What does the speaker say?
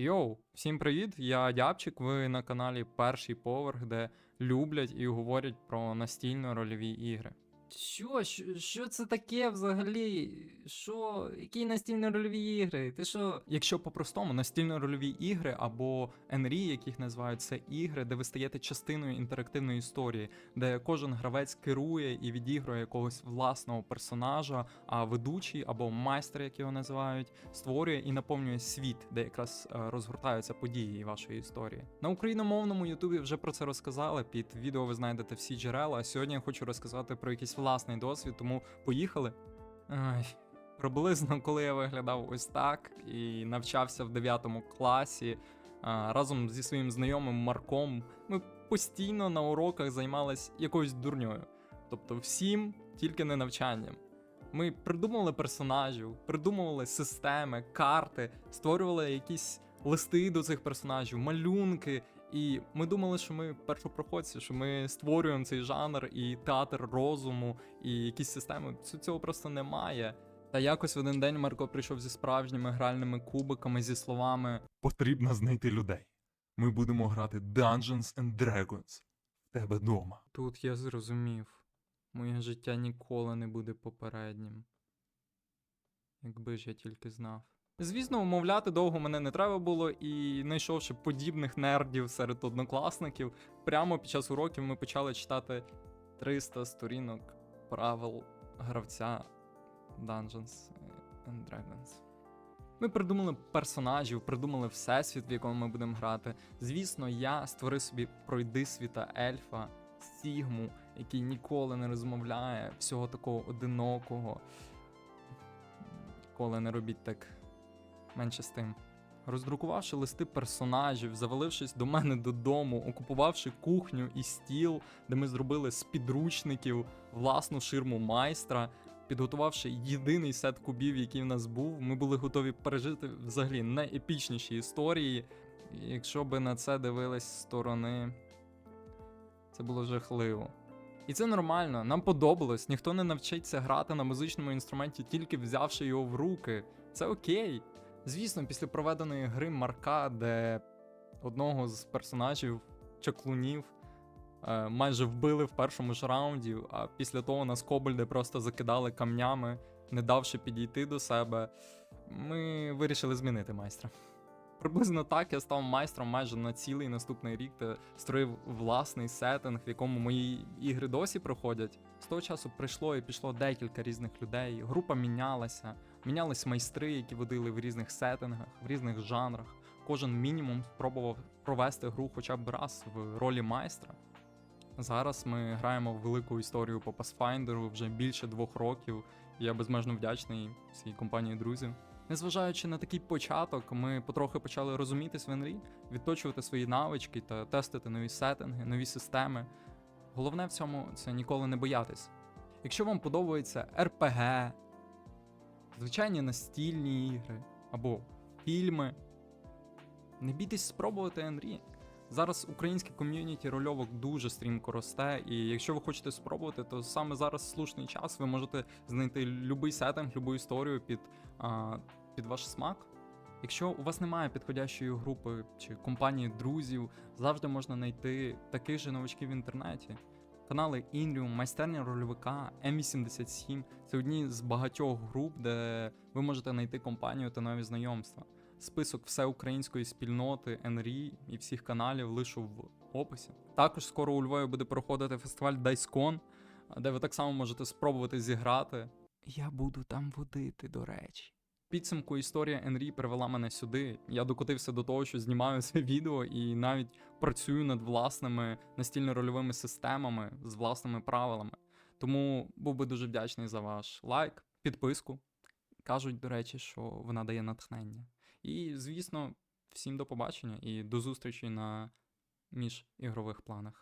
Йоу, всім привіт! Я Дябчик. Ви на каналі Перший поверх, де люблять і говорять про настільно-рольові ігри. Що? що? Що це таке взагалі? Що? Які настільні рольові ігри? Ти що? Якщо по-простому, настільно-рольові ігри або NRI, яких називають, це ігри, де ви стаєте частиною інтерактивної історії, де кожен гравець керує і відігрує якогось власного персонажа, а ведучий або майстер, як його називають, створює і наповнює світ, де якраз е, розгортаються події вашої історії. На україномовному Ютубі вже про це розказали. Під відео ви знайдете всі джерела. А сьогодні я хочу розказати про якийсь власний досвід, тому поїхали. Ай. Приблизно, коли я виглядав ось так і навчався в 9 класі разом зі своїм знайомим Марком, ми постійно на уроках займалися якоюсь дурньою. Тобто всім, тільки не навчанням. Ми придумували персонажів, придумували системи, карти, створювали якісь листи до цих персонажів, малюнки. І ми думали, що ми першопроходці, що ми створюємо цей жанр і театр розуму, і якісь системи. Цього просто немає. Та якось в один день Марко прийшов зі справжніми гральними кубиками зі словами Потрібно знайти людей. Ми будемо грати Dungeons and Dragons в тебе дома. Тут я зрозумів, моє життя ніколи не буде попереднім. Якби ж я тільки знав. Звісно, умовляти довго мене не треба було, і знайшовши подібних нердів серед однокласників, прямо під час уроків ми почали читати 300 сторінок правил гравця Dungeons and Dragons. Ми придумали персонажів, придумали всесвіт, в якому ми будемо грати. Звісно, я створив собі пройди світа ельфа, Сігму, який ніколи не розмовляє, всього такого одинокого. Ніколи не робіть так менше з тим. Роздрукувавши листи персонажів, завалившись до мене додому, окупувавши кухню і стіл, де ми зробили з підручників власну ширму майстра, підготувавши єдиний сет кубів, який в нас був, ми були готові пережити взагалі найепічніші історії. Якщо би на це дивились з сторони, це було жахливо. І це нормально, нам подобалось, ніхто не навчиться грати на музичному інструменті, тільки взявши його в руки. Це окей. Звісно, після проведеної гри Марка, де одного з персонажів чаклунів е, майже вбили в першому ж раунді, а після того нас кобальди просто закидали камнями, не давши підійти до себе, ми вирішили змінити майстра. Приблизно так я став майстром майже на цілий наступний рік та створив власний сеттинг, в якому мої ігри досі проходять. З того часу прийшло і пішло декілька різних людей. Група мінялася, мінялись майстри, які водили в різних сеттингах, в різних жанрах. Кожен мінімум спробував провести гру хоча б раз в ролі майстра. Зараз ми граємо в велику історію по Pathfinder вже більше двох років. Я безмежно вдячний всій компанії друзів. Незважаючи на такий початок, ми потрохи почали розумітись в НРІ, відточувати свої навички та тестити нові сеттинги, нові системи. Головне в цьому це ніколи не боятись. Якщо вам подобається РПГ, звичайні настільні ігри або фільми, не бійтесь спробувати Unreal. Зараз українське ком'юніті рольовок дуже стрімко росте, і якщо ви хочете спробувати, то саме зараз слушний час. Ви можете знайти будь-який сеттинг, будь-яку історію під, а, під ваш смак. Якщо у вас немає підходящої групи чи компанії друзів, завжди можна знайти таких же новачків в інтернеті. Канали Інріум, майстерня рольовика, М87 це одні з багатьох груп, де ви можете знайти компанію та нові знайомства. Список всеукраїнської спільноти НРІ і всіх каналів лишу в описі. Також скоро у Львові буде проходити фестиваль DiceCon, де ви так само можете спробувати зіграти. Я буду там водити, до речі. Підсумку історія Енрі привела мене сюди. Я докотився до того, що знімаю це відео і навіть працюю над власними настільно-рольовими системами з власними правилами. Тому був би дуже вдячний за ваш лайк, підписку. Кажуть, до речі, що вона дає натхнення. І, звісно, всім до побачення і до зустрічі на міжігрових планах.